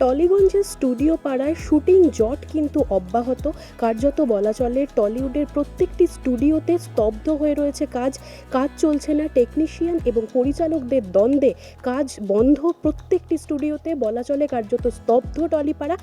টলিগঞ্জের studio পাড়ায় shooting জট কিন্তু অব্যাহত। কার্যত বলা চলে, টলিউডের প্রত্যেকটি স্টুডিওতে স্তব্ধ হয়ে রয়েছে কাজ। কাজ চলছে না, টেকনিশিয়ান এবং পরিচালকদের দ্বন্দ্বে। কাজ বন্ধ প্রত্যেকটি স্টুডিওতে, বলা চলে, কার্যত স্তব্ধ টলিপাড়া।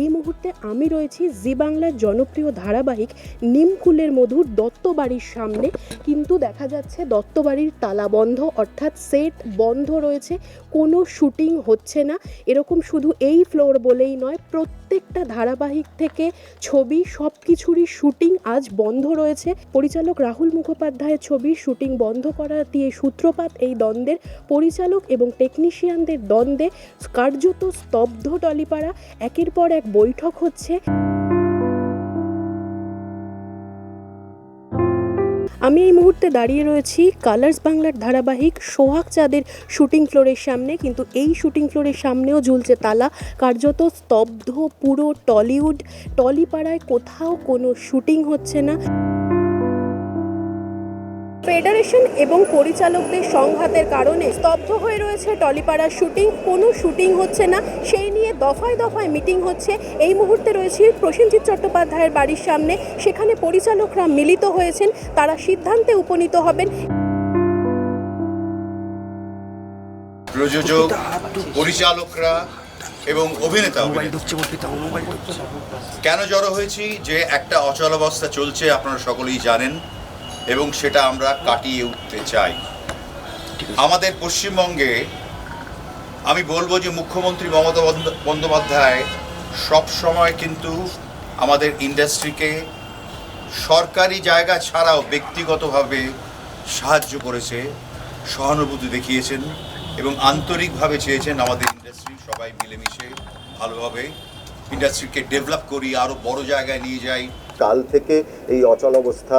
এই মুহূর্তে আমি রয়েছি জি বাংলার জনপ্রিয় ধারাবাহিক নিমকুলের মধুর দত্তবাড়ির সামনে। কিন্তু দেখা যাচ্ছে দত্তবাড়ির তালা বন্ধ, অর্থাৎ সেট বন্ধ রয়েছে। কোনো শুটিং হচ্ছে না। এরকম শুধু এই ফ্লোর বলেই নয় প্রত্যেকটা ধারাবাহিক থেকে ছবি সব কিছুরই শুটিং আজ বন্ধ রয়েছে। পরিচালক রাহুল মুখোপাধ্যায়ের ছবির শুটিং বন্ধ করা দিয়ে সূত্রপাত এই দ্বন্দ্বের। পরিচালক এবং টেকনিশিয়ানদের দ্বন্দ্বে কার্যত স্তব্ধ টলিপাড়া। একের পর এক বৈঠক হচ্ছে। আমি এই মুহূর্তে দাঁড়িয়ে রয়েছি কালার্স বাংলার ধারাবাহিক সোহাগ চাঁদের শুটিং ফ্লোরের সামনে। কিন্তু এই শুটিং ফ্লোরের সামনেও ঝুলছে তালা। কার্যত স্তব্ধ, পুরো টলিউড টলিপাড়ায় কোথাও কোনো শুটিং হচ্ছে না। ফেডারেশন এবং পরিচালকদের সংঘাতের কারণে স্তব্ধ হয়ে রয়েছে টলিপাড়ার শুটিং। কোনো শুটিং হচ্ছে না সেই নিয়ে দফায় দফায় মিটিং হচ্ছে। এই মুহূর্তে রয়েছে প্রসেনজিৎ চট্টোপাধ্যায়ের বাড়ির সামনে। সেখানে পরিচালকরা মিলিত হয়েছেন তারা সিদ্ধান্তে উপনীত হবেন। প্রযোজক পরিচালকরা এবং অভিনেতা কেন জড়ো হয়েছি? যে একটা অচলাবস্থা চলছে আপনারা সকলেই জানেন। এবং সেটা আমরা কাটিয়ে উঠতে চাই। আমাদের পশ্চিমবঙ্গে আমি বলব যে মুখ্যমন্ত্রী মমতা বন্দ্যোপাধ্যায় সব সময় কিন্তু আমাদের ইন্ডাস্ট্রিকে সরকারি জায়গা ছাড়াও ব্যক্তিগতভাবে সাহায্য করেছে, সহানুভূতি দেখিয়েছেন এবং আন্তরিকভাবে চেয়েছেন আমাদের ইন্ডাস্ট্রি সবাই মিলেমিশে ভালোভাবে ইন্ডাস্ট্রিকে ডেভেলপ করি আরও বড় জায়গায় নিয়ে যাই। কাল থেকে এই অচলাবস্থা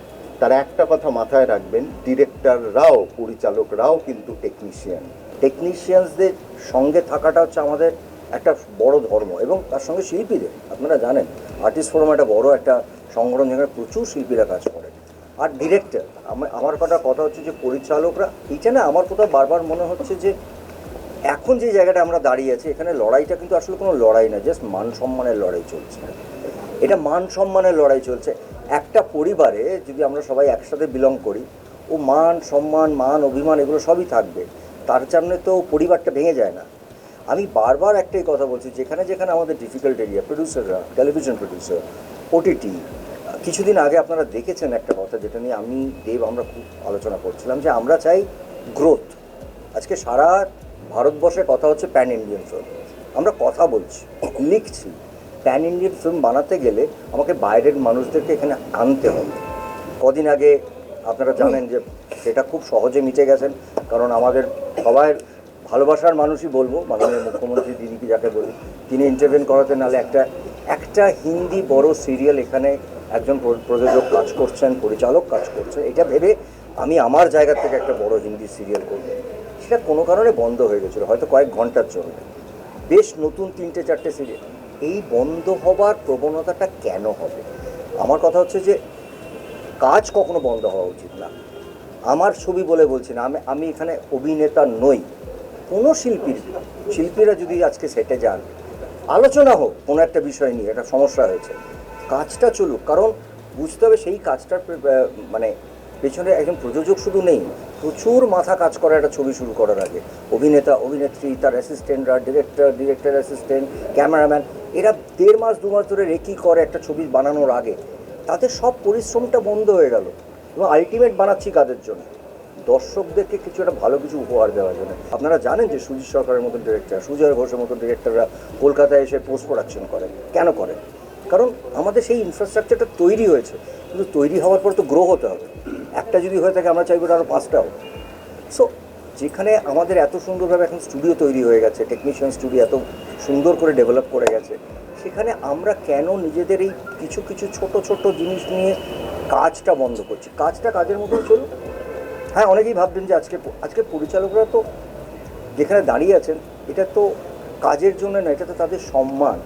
তারা একটা কথা মাথায় রাখবেন, ডিরেক্টররাও, পরিচালকরাও কিন্তু টেকনিশিয়ান টেকনিশিয়ানসদের সঙ্গে থাকাটা হচ্ছে আমাদের একটা বড় ধর্ম এবং তার সঙ্গে শিল্পীদের। আপনারা জানেন আর্টিস্ট ফোরাম একটা বড় একটা সংগঠন যেখানে প্রচুর শিল্পীরা কাজ করে। আর ডিরেক্টর আমার কথা কথা হচ্ছে যে পরিচালকরা এইটা না আমার কোথাও বারবার মনে হচ্ছে যে এখন যে জায়গাটা আমরা দাঁড়িয়ে আছি, এখানে লড়াইটা কিন্তু আসলে কোনো লড়াই না জাস্ট মান সম্মানের লড়াই চলছে। এটা মান সম্মানের লড়াই চলছে। একটা পরিবারে যদি আমরা সবাই একসাথে বিলং করি, ও মান, সম্মান, মান, অভিমান এগুলো সবই থাকবে, তার সামনে তো পরিবারটা ভেঙে যায় না। আমি বারবার একটাই কথা বলছি, যেখানে যেখানে আমাদের ডিফিকাল্ট এরিয়া প্রডিউসাররা টেলিভিশন প্রডিউসার ওটিটি কিছুদিন আগে আপনারা দেখেছেন একটা কথা যেটা নিয়ে আমি, দেব, আমরা খুব আলোচনা করছিলাম যে আমরা চাই গ্রোথ আজকে সারা ভারতবর্ষে কথা হচ্ছে প্যান ইন্ডিয়ান ফিল্ম আমরা কথা বলছি, লিখছি। প্যান ইন্ডিয়ান ফিল্ম বানাতে গেলে আমাকে বাইরের মানুষদেরকে এখানে আনতে হবে। কদিন আগে আপনারা জানেন যে সেটা খুব সহজে মিটে গেছেন কারণ আমাদের সবাই ভালোবাসার মানুষই বলব, মাননীয় মুখ্যমন্ত্রী দিদিকে যাকে বলি, তিনি ইন্টারভেন করাতে নাহলে একটা একটা হিন্দি বড় সিরিয়াল এখানে একজন প্র- প্রযোজক কাজ করছেন, পরিচালক কাজ করছেন এটা ভেবে আমি আমার জায়গা থেকে একটা বড় হিন্দি সিরিয়াল করব। সেটা কোনো কারণে বন্ধ হয়ে গেছিল, হয়তো কয়েক ঘণ্টার জন্য। বেশ নতুন তিনটে চারটে সিরিয়াল এই বন্ধ হবার প্রবণতাটা কেন হবে? আমার কথা হচ্ছে যে, কাজ কখনো বন্ধ হওয়া উচিত না। আমার ছবি বলে বলছি না, আমি আমি এখানে অভিনেতা নই। কোনো শিল্পীর, শিল্পীরা যদি আজকে সেটে যান, আলোচনা হোক, কোনো একটা বিষয় নিয়ে, একটা সমস্যা হয়েছে, কাজটা চলুক। কারণ বুঝতে হবে সেই কাজটার মানে পেছনে একজন প্রযোজক শুধু নেই, প্রচুর মাথা কাজ করা একটা ছবি শুরু করার আগে। অভিনেতা, অভিনেত্রী, তার অ্যাসিস্ট্যান্টরা ডিরেক্টর ডিরেক্টর অ্যাসিস্ট্যান্ট ক্যামেরাম্যান এরা দেড় মাস, দু মাস ধরে রেকি করে একটা ছবি বানানোর আগে। তাদের সব পরিশ্রমটা বন্ধ হয়ে গেল। এবং আলটিমেট বানাচ্ছি কাদের জন্য? দর্শকদেরকে কিছু একটা ভালো কিছু উপহার দেওয়ার জন্য। আপনারা জানেন যে সুজিত সরকারের মতন ডিরেক্টর সুজয় ঘোষের মতন ডিরেক্টররা কলকাতায় এসে পোস্ট প্রোডাকশন করে। কেন করেন কারণ আমাদের সেই ইনফ্রাস্ট্রাকচারটা তৈরি হয়েছে। কিন্তু তৈরি হওয়ার পর তো গ্রো হতে হবে। একটা যদি হয়ে থাকে, আমরা চাইব আরও পাঁচটা সো যেখানে আমাদের এত সুন্দরভাবে এখন স্টুডিও তৈরি হয়ে গেছে টেকনিশিয়ান স্টুডিও এত সুন্দর করে ডেভেলপ করে গেছে, সেখানে আমরা কেন নিজেদের এই কিছু কিছু ছোট ছোট জিনিস নিয়ে কাজটা বন্ধ করছি? কাজটা কাজের মতো চলুন হ্যাঁ অনেকেই ভাববেন যে আজকে আজকে পরিচালকরা তো যেখানে দাঁড়িয়ে আছেন, এটা তো কাজের জন্য না, এটা তো তাদের সম্মান।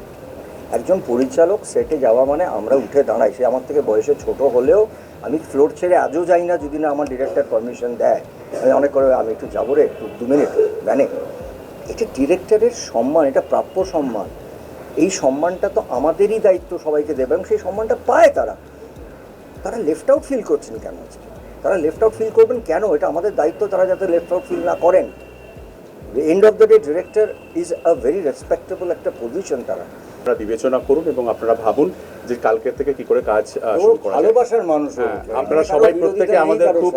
একজন পরিচালক সেটে যাওয়া মানে আমরা উঠে দাঁড়াই। সে আমার থেকে বয়সে ছোট হলেও আমি ফ্লোর ছেড়ে আজও যাই না যদি না আমার ডিরেক্টর পারমিশন দেয়। আমি অনেক করে আমি একটু যাব রে, একটু দু মিনিট ভ্যানে এটা ডিরেক্টরের সম্মান, এটা প্রাপ্য সম্মান। এই সম্মানটা তো আমাদেরই দায়িত্ব সবাইকে দেবে এবং সেই সম্মানটা পায় তারা। তারা লেফট আউট ফিল করছেন কেন আজকে? তারা লেফট আউট ফিল করবেন কেন? এটা আমাদের দায়িত্ব, তারা যাতে লেফট আউট ফিল না করেন। End of the day director is a very respectable একটা পজিশন তারা। আপনারা বিবেচনা করুন এবং আপনারা ভাবুন যে কালকে থেকে কি করে কাজ শুরু করা ভালোবাসার মানুষ হ্যাঁ, আপনারা সবাই প্রত্যেকে আমাদের খুব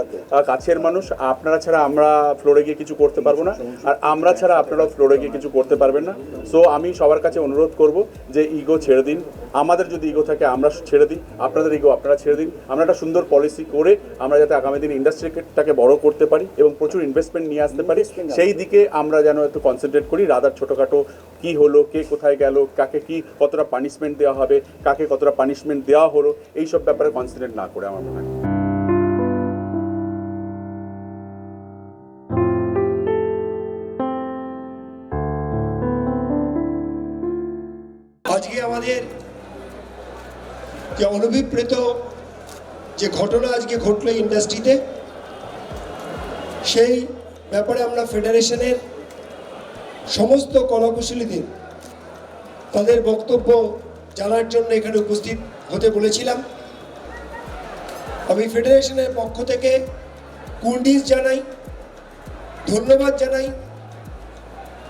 কাছের মানুষ। আপনারা ছাড়া আমরা ফ্লোরে গিয়ে কিছু করতে পারব না। আর আমরা ছাড়া আপনারাও ফ্লোরে গিয়ে কিছু করতে পারবেন না। সো আমি সবার কাছে অনুরোধ করব যে ইগো ছেড়ে দিন। আমাদের যদি ইগো থাকে আমরা ছেড়ে দিই। আপনাদের ইগো আপনারা ছেড়ে দিন। আমরা একটা সুন্দর পলিসি করে আমরা যাতে আগামী দিন ইন্ডাস্ট্রিটাকে বড় করতে পারি এবং প্রচুর ইনভেস্টমেন্ট নিয়ে আসতে পারি। সেই দিকে আমরা যেন একটু কনসেন্ট্রেট করি। রাদার ছোটোখাটো কি হলো কে কোথায় গেল কাকে কি কতটা পানিশমেন্ট দেওয়া হবে কাকে কতটা পানিশমেন্ট দেওয়া হলো, এইসব ব্যাপারে কনসেন্ট্রেট না করে আমার মনে হয়। আজকে আমাদের যে অনভিপ্রেত যে ঘটনা আজকে ঘটলো ইন্ডাস্ট্রিতে সেই ব্যাপারে আমরা ফেডারেশনের সমস্ত কলাকুশলীদের তাদের বক্তব্য জানার জন্য এখানে উপস্থিত হতে বলেছিলাম। আমি ফেডারেশনের পক্ষ থেকে কুন্ডিস জানাই, ধন্যবাদ জানাই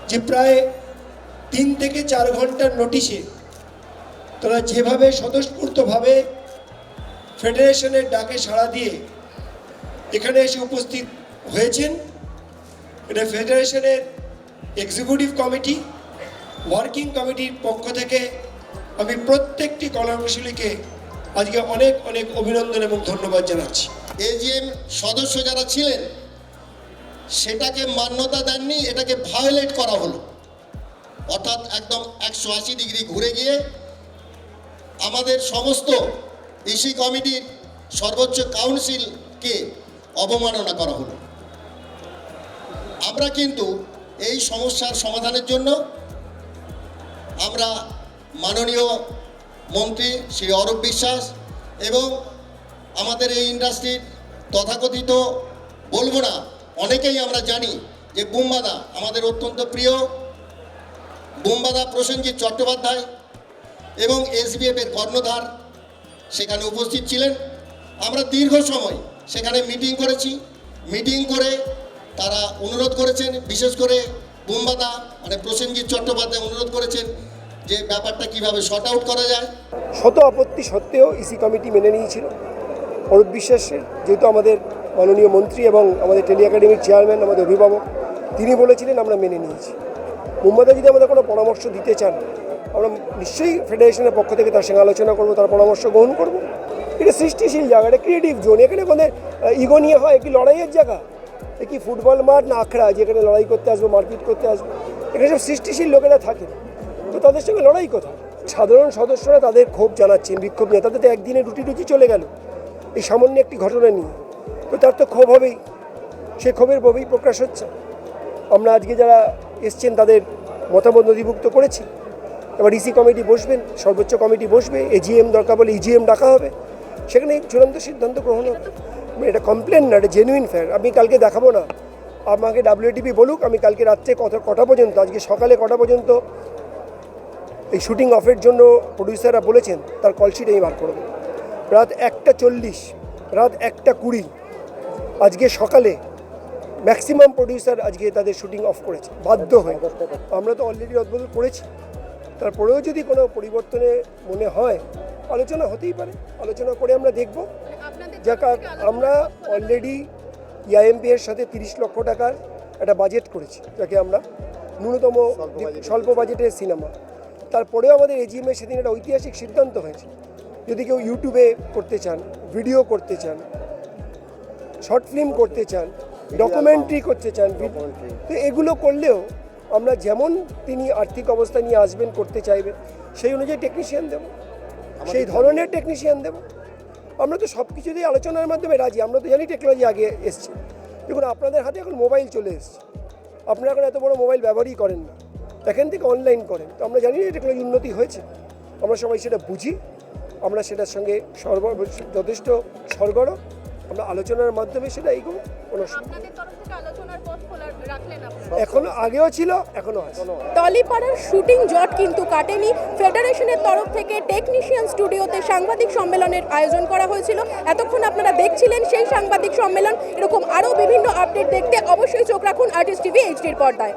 যে প্রায় তিন থেকে চার ঘণ্টার নোটিশে তারা যেভাবে স্বতঃস্ফূর্তভাবে ফেডারেশনের ডাকে সাড়া দিয়ে এখানে এসে উপস্থিত হয়েছেন। এটা ফেডারেশনের এক্সিকিউটিভ কমিটি, ওয়ার্কিং কমিটির পক্ষ থেকে আমি প্রত্যেকটি কলাকুশলীকে আজকে অনেক অনেক অভিনন্দন এবং ধন্যবাদ জানাচ্ছি। এজিএম সদস্য যারা ছিলেন, সেটাকে মান্যতা দেননি, এটাকে ভায়োলেট করা হলো। অর্থাৎ একদম একশো আশি ডিগ্রি ঘুরে গিয়ে আমাদের সমস্ত ইসি কমিটির সর্বোচ্চ কাউন্সিলকে অবমাননা করা হলো। আমরা কিন্তু এই সমস্যার সমাধানের জন্য আমরা মাননীয় মন্ত্রী শ্রী অরূপ বিশ্বাস এবং আমাদের এই ইন্ডাস্ট্রির তথাকথিত বলব না, অনেকেই আমরা জানি যে বুম্বাদা আমাদের অত্যন্ত প্রিয়। বুম্বাদা প্রসেনজিৎ চট্টোপাধ্যায় এবং এসবিএফ এর কর্ণধার সেখানে উপস্থিত ছিলেন। আমরা দীর্ঘ সময় সেখানে মিটিং করেছি। মিটিং করে তারা অনুরোধ করেছেন, বিশেষ করে বুম্বাদা মানে প্রসেনজিৎ চট্টোপাধ্যায় অনুরোধ করেছেন যে ব্যাপারটা কীভাবে শর্ট আউট করা যায়? শত আপত্তি সত্ত্বেও ইসি কমিটি মেনে নিয়েছিল। অরূপ বিশ্বাসের, যেহেতু আমাদের মাননীয় মন্ত্রী এবং আমাদের টেলি একাডেমির চেয়ারম্যান, আমাদের অভিভাবক, তিনি বলেছিলেন আমরা মেনে নিয়েছি। মুম্বাদা যদি আমাদের কোনো পরামর্শ দিতে চান, আমরা নিশ্চয়ই ফেডারেশনের পক্ষ থেকে তার সঙ্গে আলোচনা করব, তার পরামর্শ গ্রহণ করব। এটা সৃষ্টিশীল জায়গা, এটা ক্রিয়েটিভ জোন। এখানে কোনো ইগো নিয়ে হয় কি লড়াইয়ের জায়গা। কি ফুটবল মাঠ না আখড়া যেখানে লড়াই করতে আসব, মারপিট করতে আসব। এখানে সব সৃষ্টিশীল লোকেরা থাকে তো তাদের সঙ্গে লড়াই কোথায়? সাধারণ সদস্যরা তাদের ক্ষোভ জানাচ্ছেন, বিক্ষোভ নিয়ে। তাদের তো একদিনে রুটি রুটি চলে গেল এই সামান্য একটি ঘটনা নিয়ে। তো তার তো ক্ষোভ হবেই। সে ক্ষোভের ববেই প্রকাশ হচ্ছে। আমরা আজকে যারা এসছেন, তাদের মতামত নথিভুক্ত করেছি। এবার ইসি কমিটি বসবেন, সর্বোচ্চ কমিটি বসবে, এজিএম দরকার বলে ইজিএম ডাকা হবে। সেখানে চূড়ান্ত সিদ্ধান্ত গ্রহণ হবে। এটা কমপ্লেন না, এটা জেনুইন ফ্যার আমি কালকে দেখাবো না। আমাকে ডাব্লিউটিপি বলুক, আমি কালকে রাত্রে কত কটা পর্যন্ত, আজকে সকালে কটা পর্যন্ত এই শুটিং অফের জন্য প্রডিউসাররা বলেছেন তার কলশিট আমি বার করব রাত একটা চল্লিশ রাত একটা কুড়ি আজকে সকালে ম্যাক্সিমাম প্রডিউসার আজকে তাদের শুটিং অফ করেছে বাধ্য হয়ে। আমরা তো অলরেডি রদবদল করেছি। তারপরেও যদি কোনো পরিবর্তনে মনে হয় আলোচনা হতেই পারে। আলোচনা করে আমরা দেখব। যাক আমরা অলরেডি ইআইএমপি এর সাথে তিরিশ লক্ষ টাকার একটা বাজেট করেছি যাকে আমরা ন্যূনতম স্বল্প বাজেটের সিনেমা তারপরেও আমাদের এজিএমে সেদিন একটা ঐতিহাসিক সিদ্ধান্ত হয়েছে যদি কেউ ইউটিউবে করতে চান ভিডিও করতে চান শর্ট ফিল্ম করতে চান ডকুমেন্টারি করতে চান তো এগুলো করলেও আমরা যেমন তিনি আর্থিক অবস্থা নিয়ে আসবেন করতে চাইবেন সেই অনুযায়ী টেকনিশিয়ান দেব। সেই ধরনের টেকনিশিয়ান দেব। আমরা তো সব কিছুতেই আলোচনার মাধ্যমে রাজি আমরা তো জানি টেকনোলজি আগে এসছে। দেখুন আপনাদের হাতে এখন মোবাইল চলে এসছে। আপনারা এখন এত বড় মোবাইল ব্যবহারই করেন না। এখান থেকে অনলাইন করেন। তো আমরা জানি না এটা কোনো উন্নতি হয়েছে। আমরা সবাই সেটা বুঝি। আমরা সেটার সঙ্গে সর্ব যথেষ্ট সরগরম। আমরা আলোচনার মাধ্যমে সেটা এগোবো কোনো এখনও আগেও ছিল এখনও আছে। টলিপাড়ার শুটিং জট কিন্তু কাটেনি। ফেডারেশনের তরফ থেকে টেকনিশিয়ান স্টুডিওতে সাংবাদিক সম্মেলনের আয়োজন করা হয়েছিল। এতক্ষণ আপনারা দেখছিলেন সেই সাংবাদিক সম্মেলন। এরকম আরও বিভিন্ন আপডেট দেখতে অবশ্যই চোখ রাখুন আর্টিস্ট টিভি এইচডির পর্দায়।